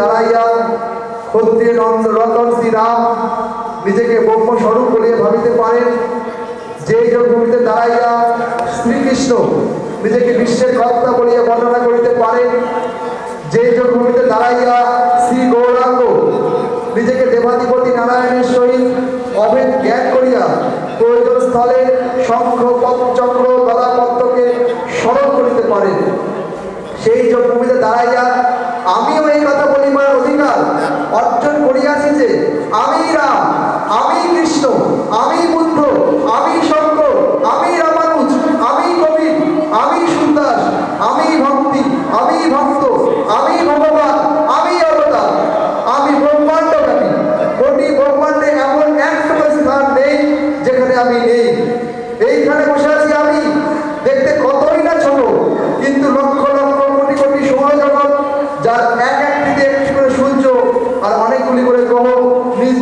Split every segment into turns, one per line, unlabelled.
দাঁড়াইয়া ক্ষত্রিয় নন্দ রতন শ্রীরাম নিজেকে ব্রহ্ম বলিয়া ভাবিতে পারেন, যেই যোগ ভূমিতে দাঁড়াইয়া শ্রীকৃষ্ণ নিজেকে বিশ্বের কর্তা বলিয়া বর্ণনা করিতে পারেন যে যোগ ভূমিতে দাঁড়াইয়া শ্রী গৌরাঙ্গ নিজেকে দেবাধিপতি নারায়ণের সহিত অভেদ জ্ঞান করিয়া প্রয়োজন স্থলে শঙ্খ পদ চক্র গদাপত্রকে স্মরণ করিতে পারেন। সেই জন্মভূমিতে ভূমিতে দাঁড়াইয়া আমিও এই কথা বলিবার অধিকার। অর্জন করিয়াছি যে আমি রাম আমি কৃষ্ণ আমি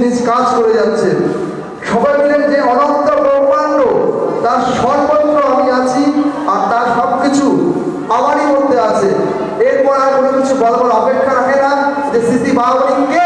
নিজ কাজ করে যাচ্ছে। সবাই মিলে যে অনন্ত ব্রহ্মাণ্ড, তার সর্বত্র আমি আছি আর তার সব কিছু আমারই মধ্যে আছে। এরপর আর কোনো কিছু বলবার অপেক্ষা রাখে না যে স্মৃতি বাবরি কে